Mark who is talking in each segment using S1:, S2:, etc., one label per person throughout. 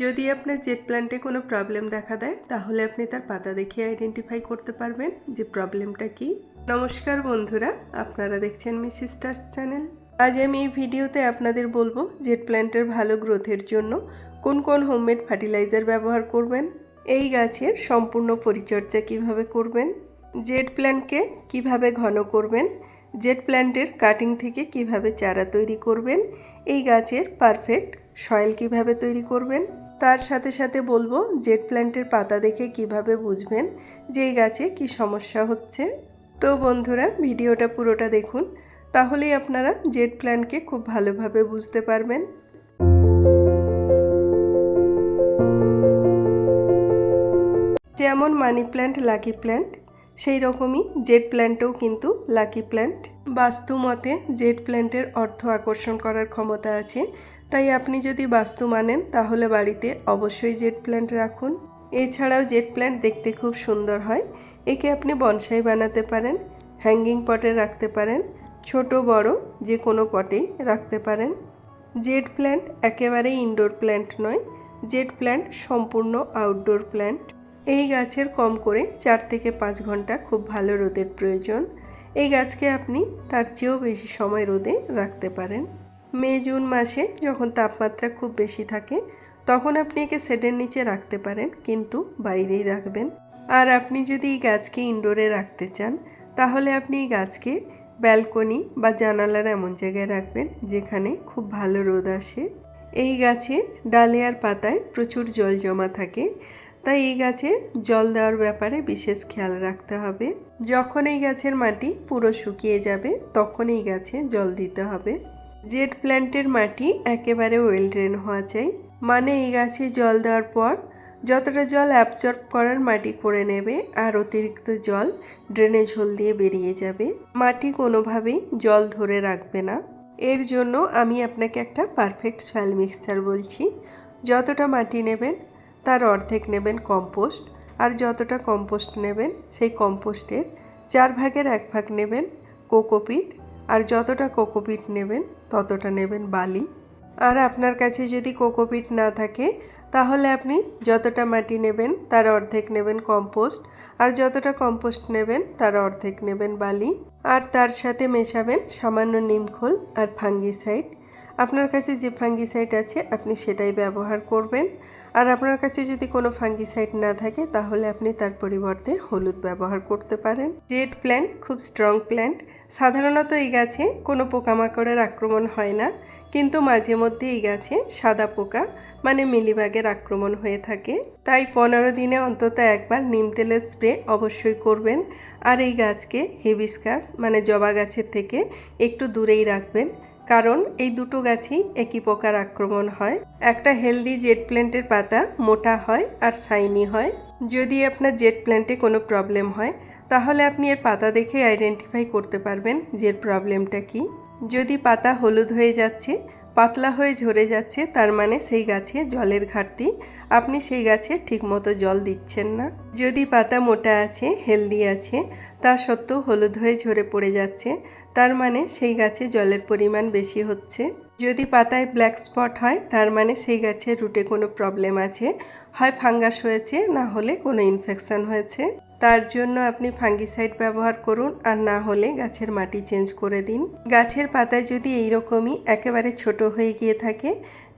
S1: যদি আপনার জেট প্ল্যান্টে কোনো প্রবলেম দেখা দেয়, তাহলে আপনি তার পাতা দেখে আইডেন্টিফাই করতে পারবেন যে প্রবলেমটা কি। নমস্কার বন্ধুরা, আপনারা দেখছেন মিস সিস্টার্স চ্যানেল। আজ আমি এই ভিডিওতে আপনাদের বলব জেট প্ল্যান্টের ভালো গ্রোথের জন্য কোন কোন হোমমেড ফার্টিলাইজার ব্যবহার করবেন, এই গাছের সম্পূর্ণ পরিচর্যা কীভাবে করবেন জেট প্ল্যান্টকে কীভাবে ঘন করবেন জেট প্ল্যান্টের কাটিং থেকে কীভাবে চারা তৈরি করবেন, এই গাছের পারফেক্ট সয়েল কীভাবে তৈরি করবেন তার সাথে সাথে বলব, জেট প্ল্যান্টের পাতা দেখে কীভাবে বুঝবেন যে এই গাছে কি সমস্যা হচ্ছে? তো বন্ধুরা, ভিডিওটা পুরোটা দেখুন, তাহলেই আপনারা জেট প্ল্যান্টকে খুব ভালোভাবে বুঝতে পারবেন। যেমন মানি প্ল্যান্ট, লাকি প্ল্যান্ট, সেই রকমই জেট প্ল্যান্টও কিন্তু লাকি প্ল্যান্ট। বাস্তু মতে, জেট প্ল্যান্টের অর্থ আকর্ষণ করার ক্ষমতা আছে তাই আপনি যদি বাস্তু মানেন, তাহলে বাড়িতে অবশ্যই জেট প্ল্যান্ট রাখুন। এছাড়াও জেট প্ল্যান্ট দেখতে খুব সুন্দর হয়। একে আপনি বনসাই বানাতে পারেন, হ্যাঙ্গিং পটে রাখতে পারেন, ছোট, বড় যে কোনো পটেই রাখতে পারেন। জেট প্ল্যান্ট একেবারেই ইনডোর প্ল্যান্ট নয়, জেট প্ল্যান্ট সম্পূর্ণ আউটডোর প্ল্যান্ট। এই গাছের কম করে চার থেকে পাঁচ ঘণ্টা খুব ভালো রোদের প্রয়োজন। এই গাছকে আপনি তার চেয়েও বেশি সময় রোদে রাখতে পারেন। মে, জুন মাসে যখন তাপমাত্রা খুব বেশি থাকে, তখন আপনি একে শেডের নিচে রাখতে পারেন, কিন্তু বাইরেই রাখবেন। আর আপনি যদি এই গাছকে ইনডোরে রাখতে চান, তাহলে আপনি এই গাছকে ব্যালকনি বা জানালার এমন জায়গায় রাখবেন, যেখানে খুব ভালো রোদ আসে। এই গাছে ডালে আর পাতায় প্রচুর জল জমা থাকে, তাই এই গাছে জল দেওয়ার ব্যাপারে বিশেষ খেয়াল রাখতে হবে। যখন এই গাছের মাটি পুরো শুকিয়ে যাবে, তখন এই গাছে জল দিতে হবে। জেট প্ল্যান্টের মাটি একেবারে ওয়েল ড্রেন হওয়া চাই। মানে এই গাছে জল দেওয়ার পর যতটা জল অ্যাবজর্ব করার মাটি করে নেবে, আর অতিরিক্ত জল ড্রেনে ঝোল দিয়ে বেরিয়ে যাবে। মাটি কোনোভাবেই জল ধরে রাখবে না। এর জন্য আমি আপনাকে একটা পারফেক্ট সয়েল মিক্সচার বলছি। যতটা মাটি নেবেন, তার অর্ধেক নেবেন কম্পোস্ট আর যতটা কম্পোস্ট নেবেন, সেই কম্পোস্টের চার ভাগের এক ভাগ নেবেন কোকোপিট আর যতটা কোকোপিট নেবেন ততটা নেবেন বালি। আর আপনার কাছে যদি কোকোপিট না থাকে, তাহলে আপনি যতটা মাটি নেবেন, তার অর্ধেক নেবেন কম্পোস্ট। আর যতটা কম্পোস্ট নেবেন, তার অর্ধেক নেবেন বালি। আর তার সাথে মেশাবেন সামান্য নিমখোল আর ফাঙ্গিসাইড। আপনার কাছে যে ফাঙ্গিসাইড আছে, আপনি সেটাই ব্যবহার করবেন। আর আপনার কাছে যদি কোনো ফাঙ্গিসাইড না থাকে, তাহলে আপনি তার পরিবর্তে হলুদ ব্যবহার করতে পারেন। জেড প্ল্যান্ট খুব স্ট্রং প্ল্যান্ট। সাধারণত এই গাছে কোনো পোকামাকড়ের আক্রমণ হয় না, কিন্তু মাঝে মধ্যে এই গাছে সাদা পোকা মানে মিলিবাগের আক্রমণ হয়ে থাকে। তাই পনেরো দিনে অন্তত একবার নিম তেলের স্প্রে অবশ্যই করবেন। আর এই গাছকে হেবিসকাস মানে জবা গাছের থেকে একটু দূরেই রাখবেন। কারণ এই দুটো গাছই একই পোকার আক্রমণ হয়। একটা হেলদি জেট প্ল্যান্টের পাতা মোটা হয় আর শাইনি হয়। যদি আপনার জেট প্ল্যান্টে কোনো প্রবলেম হয়, তাহলে আপনি এর পাতা দেখে আইডেন্টিফাই করতে পারবেন যে এর প্রবলেমটা কি। যদি পাতা হলুদ হয়ে যাচ্ছে, পাতলা হয়ে ঝরে যাচ্ছে, তার মানে সেই গাছে জলের ঘাটতি, আপনি সেই গাছে ঠিকমতো জল দিচ্ছেন না। যদি পাতা মোটা আছে হেলদি আছে, তা সত্ত্বেও হলুদ হয়ে ঝরে পড়ে যাচ্ছে তার মানে সেই গাছে জলের পরিমাণ বেশি হচ্ছে। যদি পাতায় ব্ল্যাক স্পট হয়, তার মানে সেই গাছের রুটে কোনো প্রবলেম আছে। হয় ফাঙ্গাস হয়েছে, না হলে কোনো ইনফেকশন হয়েছে। তার জন্য আপনি ফাঙ্গিসাইড ব্যবহার করুন, আর না হলে গাছের মাটি চেঞ্জ করে দিন। গাছের পাতায় যদি এইরকমই একেবারে ছোট হয়ে গিয়ে থাকে,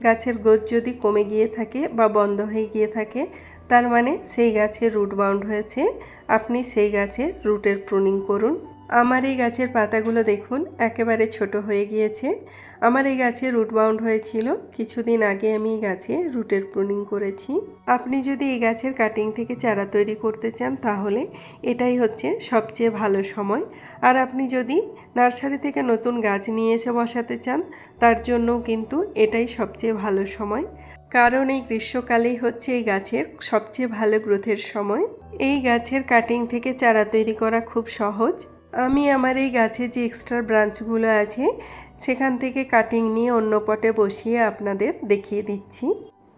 S1: গাছের গ্রোথ যদি কমে গিয়ে থাকে বা বন্ধ হয়ে গিয়ে থাকে, তার মানে সেই গাছের রুট বাউন্ড হয়েছে। আপনি সেই গাছের রুটের প্রুনিং করুন। আমার এই গাছের পাতাগুলো দেখুন, একেবারে ছোট হয়ে গিয়েছে। আমার এই গাছে রুট বাউন্ড হয়েছিল। কিছুদিন আগে আমি এই গাছে রুটের প্রুনিং করেছি। আপনি যদি এই গাছের কাটিং থেকে চারা তৈরি করতে চান, তাহলে এটাই হচ্ছে সবচেয়ে ভালো সময়। আর আপনি যদি নার্সারি থেকে নতুন গাছ নিয়ে এসে বসাতে চান, তার জন্য কিন্তু এটাই সবচেয়ে ভালো সময়। কারণ এই গ্রীষ্মকালেই হচ্ছে এই গাছের সবচেয়ে ভালো গ্রোথের সময়। এই গাছের কাটিং থেকে চারা তৈরি করা খুব সহজ। আমি আমার এই গাছে যে এক্সট্রা ব্রাঞ্চগুলো আছে, সেখান থেকে কাটিং নিয়ে অন্য পটে বসিয়ে আপনাদের দেখিয়ে দিচ্ছি।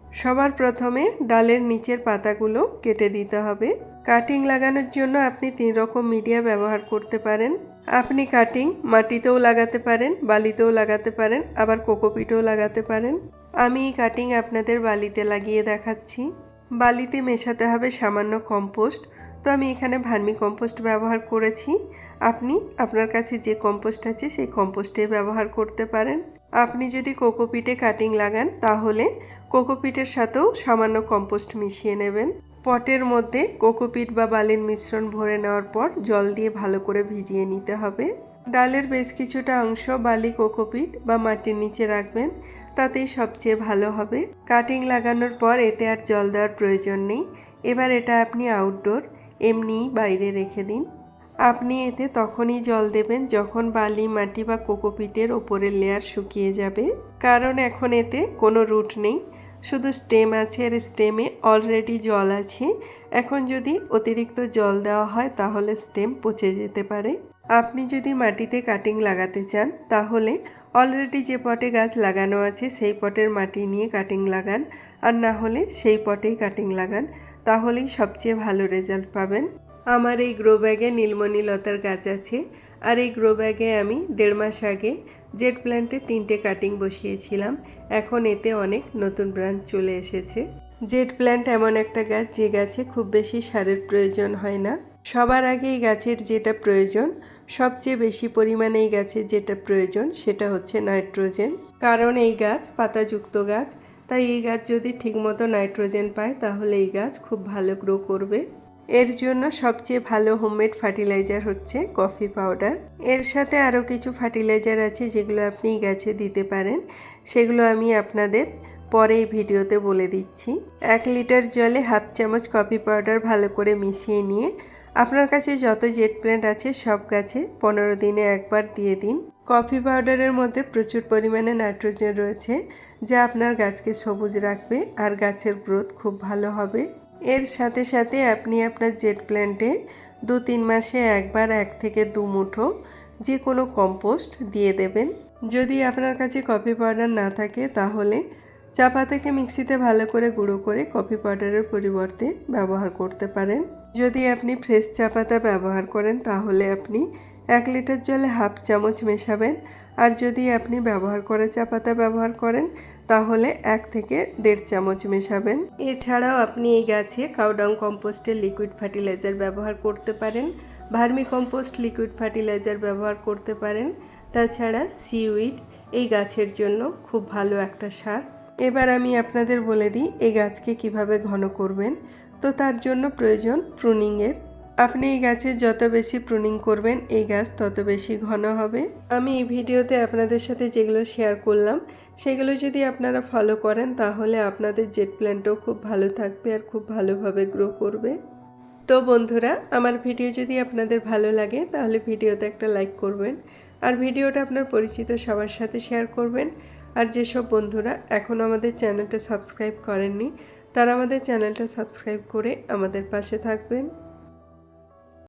S1: সবার প্রথমে ডালের নিচের পাতাগুলো কেটে দিতে হবে। কাটিং লাগানোর জন্য আপনি তিন রকম মিডিয়া ব্যবহার করতে পারেন। আপনি কাটিং মাটিতেও লাগাতে পারেন, বালিতেও লাগাতে পারেন, আবার কোকোপিটেও লাগাতে পারেন। আমি এই কাটিং আপনাদের বালিতে লাগিয়ে দেখাচ্ছি। বালিতে মেশাতে হবে সামান্য কম্পোস্ট তো আমি এখানে ভার্মি কম্পোস্ট ব্যবহার করেছি। আপনি আপনার কাছে যে কম্পোস্ট আছে সেই কম্পোস্টে ব্যবহার করতে পারেন। আপনি যদি কোকোপিটে কাটিং লাগান, তাহলে কোকোপিটের সাথেও সামান্য কম্পোস্ট মিশিয়ে নেবেন। পটের মধ্যে কোকোপিট বা বালির মিশ্রণ ভরে নেওয়ার পর জল দিয়ে ভালো করে ভিজিয়ে নিতে হবে। ডালের বেশ কিছুটা অংশ বালি কোকোপিট বা মাটির নিচে রাখবেন, তাতেই সবচেয়ে ভালো হবে। কাটিং লাগানোর পর এতে আর জল দেওয়ার প্রয়োজন নেই। এবার এটা আপনি আউটডোর এমনিই বাইরে রেখে দিন। আপনি এতে তখনই জল দেবেন যখন বালি, মাটি বা কোকোপিটের ওপরের লেয়ার শুকিয়ে যাবে। কারণ এখন এতে কোনো রুট নেই। শুধু স্টেম আছে আর স্টেমে অলরেডি জল আছে। এখন যদি অতিরিক্ত জল দেওয়া হয় তাহলে স্টেম পচে যেতে পারে। আপনি যদি মাটিতে কাটিং লাগাতে চান, তাহলে অলরেডি যে পটে গাছ লাগানো আছে, সেই পটের মাটি নিয়ে কাটিং লাগান। আর না হলে সেই পটেই কাটিং লাগান। তাহলেই সবচেয়ে ভালো রেজাল্ট পাবেন। আমার এই গ্রো ব্যাগে নীলমণি লতার গাছ আছে। আর এই গ্রো ব্যাগে আমি দেড় মাস আগে জেট প্ল্যান্টে তিনটে কাটিং বসিয়েছিলাম। এখন এতে অনেক নতুন ব্রাঞ্চ চলে এসেছে। জেট প্ল্যান্ট এমন একটা গাছ যে গাছে খুব বেশি সারের প্রয়োজন হয় না। সবার আগে এই গাছের যেটা প্রয়োজন, সবচেয়ে বেশি পরিমাণে এই গাছের যেটা প্রয়োজন সেটা হচ্ছে নাইট্রোজেন কারণ এই গাছ পাতাযুক্ত গাছ তাই এই গাছ যদি ঠিকমতো নাইট্রোজেন পায়, তাহলে এই গাছ খুব ভালো গ্রো করবে। এর জন্য সবচেয়ে ভালো হোমমেড ফার্টিলাইজার হচ্ছে কফি পাউডার এর সাথে আরও কিছু ফার্টিলাইজার আছে যেগুলো আপনি গাছে দিতে পারেন। সেগুলো আমি আপনাদের পরে এই ভিডিওতে বলে দিচ্ছি। এক লিটার জলে হাফ চামচ কফি পাউডার ভালো করে মিশিয়ে নিয়ে আপনার কাছে যত জেট প্ল্যান্ট আছে সব গাছে পনেরো দিনে একবার দিয়ে দিন। কফি পাউডারের মধ্যে প্রচুর পরিমাণে নাইট্রোজেন রয়েছে, যা আপনার গাছকে সবুজ রাখবে আর গাছের গ্রোথ খুব ভালো হবে। এর সাথে সাথে আপনি আপনার জেট প্ল্যান্টে দু তিন মাসে একবার এক থেকে দু মুঠো যে কোনো কম্পোস্ট দিয়ে দেবেন। যদি আপনার কাছে কফি পাউডার না থাকে, তাহলে চা পাতাকে মিক্সিতে ভালো করে গুঁড়ো করে কফি পাউডারের পরিবর্তে ব্যবহার করতে পারেন। যদি আপনি ফ্রেশ চা পাতা ব্যবহার করেন, তাহলে আপনি এক লিটার জলে হাফ চামচ মেশাবেন। আর যদি আপনি ব্যবহার করে চা পাতা ব্যবহার করেন, তাহলে এক থেকে দেড় চামচ মেশাবেন। এছাড়াও আপনি এই গাছে কাউডাং কম্পোস্টের লিকুইড ফার্টিলাইজার ব্যবহার করতে পারেন। ভার্মি কম্পোস্ট লিকুইড ফার্টিলাইজার ব্যবহার করতে পারেন। তাছাড়া সিউইড এই গাছের জন্য খুব ভালো একটা সার। এবার আমি আপনাদের বলে দিই, এই গাছকে কীভাবে ঘন করবেন। তো তার জন্য প্রয়োজন প্রুনিংয়ের আপনি এই গাছের যত বেশি প্রুনিং করবেন, এই গাছ তত বেশি ঘন হবে। আমি এই ভিডিওতে আপনাদের সাথে যেগুলো শেয়ার করলাম, সেগুলো যদি আপনারা ফলো করেন, তাহলে আপনাদের জেট প্ল্যান্টও খুব ভালো থাকবে আর খুব ভালোভাবে গ্রো করবে। তো বন্ধুরা, আমার ভিডিও যদি আপনাদের ভালো লাগে, তাহলে ভিডিওতে একটা লাইক করবেন আর ভিডিওটা আপনার পরিচিত সবার সাথে শেয়ার করবেন। আর যেসব বন্ধুরা এখনও আমাদের চ্যানেলটা সাবস্ক্রাইব করেননি, তারা আমাদের চ্যানেলটা সাবস্ক্রাইব করে আমাদের পাশে থাকবেন।